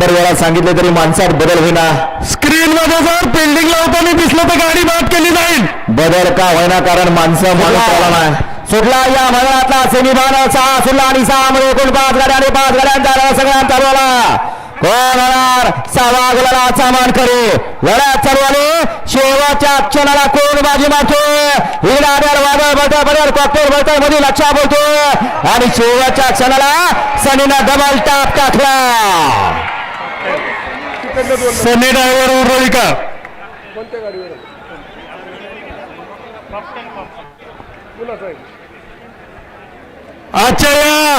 शंभर वेळा सांगितले तरी माणसात बदल होईना. स्क्रीन मध्ये जर बिल्डिंग लावताना दिसलं तर गाडी बाद केली जाईल. बदल का होईना कारण माणसं माणूस आला नाही. सुटला या मैदानातला सेमीफायनल सहा सुटला आणि सहा मध्ये एकूण पाच गाड्या आणि पाच गाड्यांचा लढा सगळ्यांचा चालू आला कोण होणार सहा गुलाला सामान करे. लढ्यात चालू आले शेवटच्या क्षणाला कोण बाजी मारतो? हिराड्यावर वादळ बळतळ बदल कॉकटेल बळतळमध्ये लक्षा बोलतो. आणि शेवटच्या क्षणाला सनीनं डबल टाप टाकला. सनी ड्रायव्हर उरळीकर आजच्या या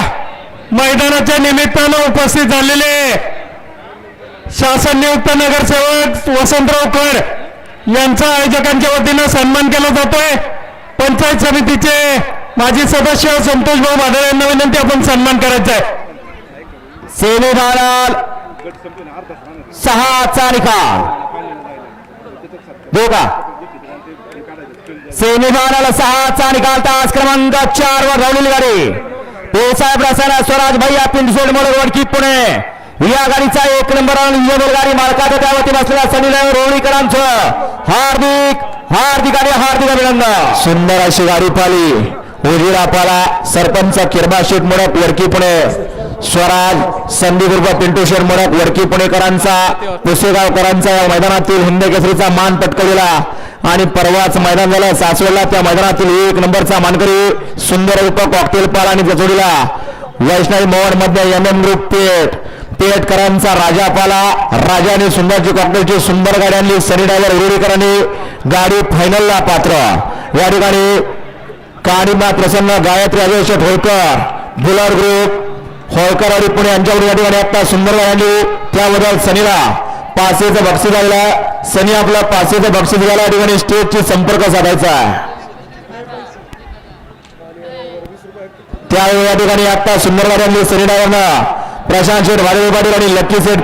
मैदानाच्या निमित्तानं उपस्थित झालेले शासन नियुक्त नगरसेवक वसंतराव कर यांचा आयोजकांच्या वतीनं सन्मान केला जातोय. पंचायत समितीचे माजी सदस्य संतोष भाऊ यांना विनंती आपण सन्मान करायचा आहे सेमीफायनल सहाचा निकाल का सेमीफायनल सहाचा निकाल तास क्रमांक चार वर धावलेली गाडी. पेसाहेब रसायना स्वराज भैया पिंडसोड मोड वडकी पुणे. या गाडीचा एक नंबर गाडी मालकाच्या त्या वतीनं असलेल्या सनील रोळीकरांचं हार्दिक हार्दिक आणि हार्दिक अभिनंदन. सुंदर अशी गाडी पाली उजिरापाला सरपंच किरबा शेठ मोडक वडकी पुणे. स्वराज संदीप उर्फ पिंटू शेर मोडक वडकी पुणेकरांचा पुसेगावकरांचा या मैदानातील हिंद केसरीचा मान पटकवलेला. आणि परवाच मैदान झालं सासवडला त्या मैदानातील एक नंबरचा मानकरी सुंदर उप कॉकटेल पाल आणि जचोडीला वैष्णवी मोहन मध्य एम एम ग्रुप पेठ. पेठकरांचा राजापाला राजाने सुंदरची कॉकटेलची सुंदर गाडी आणली सनी ड्रायव्हर उरुडीकरांनी गाडी फायनलला पात्र. या ठिकाणी काणीमा प्रसन्न गायत्री अजय होळकर बुलर ग्रुप होळकर आणि पुणे यांच्याकडून या ठिकाणी आता सुंदर गाडी त्याबद्दल सनीला पाचशेचं बक्षीस आलेला सनी आपला पाचशेचं बक्षीस घ्यायला या ठिकाणी स्टेजची संपर्क साधायचा त्यावेळी या ठिकाणी आता सुंदर गाडी आणली सनी ड्रायव्हरनं प्रशांत शेठ भाडेवी पाटील आणि लक्की शेठ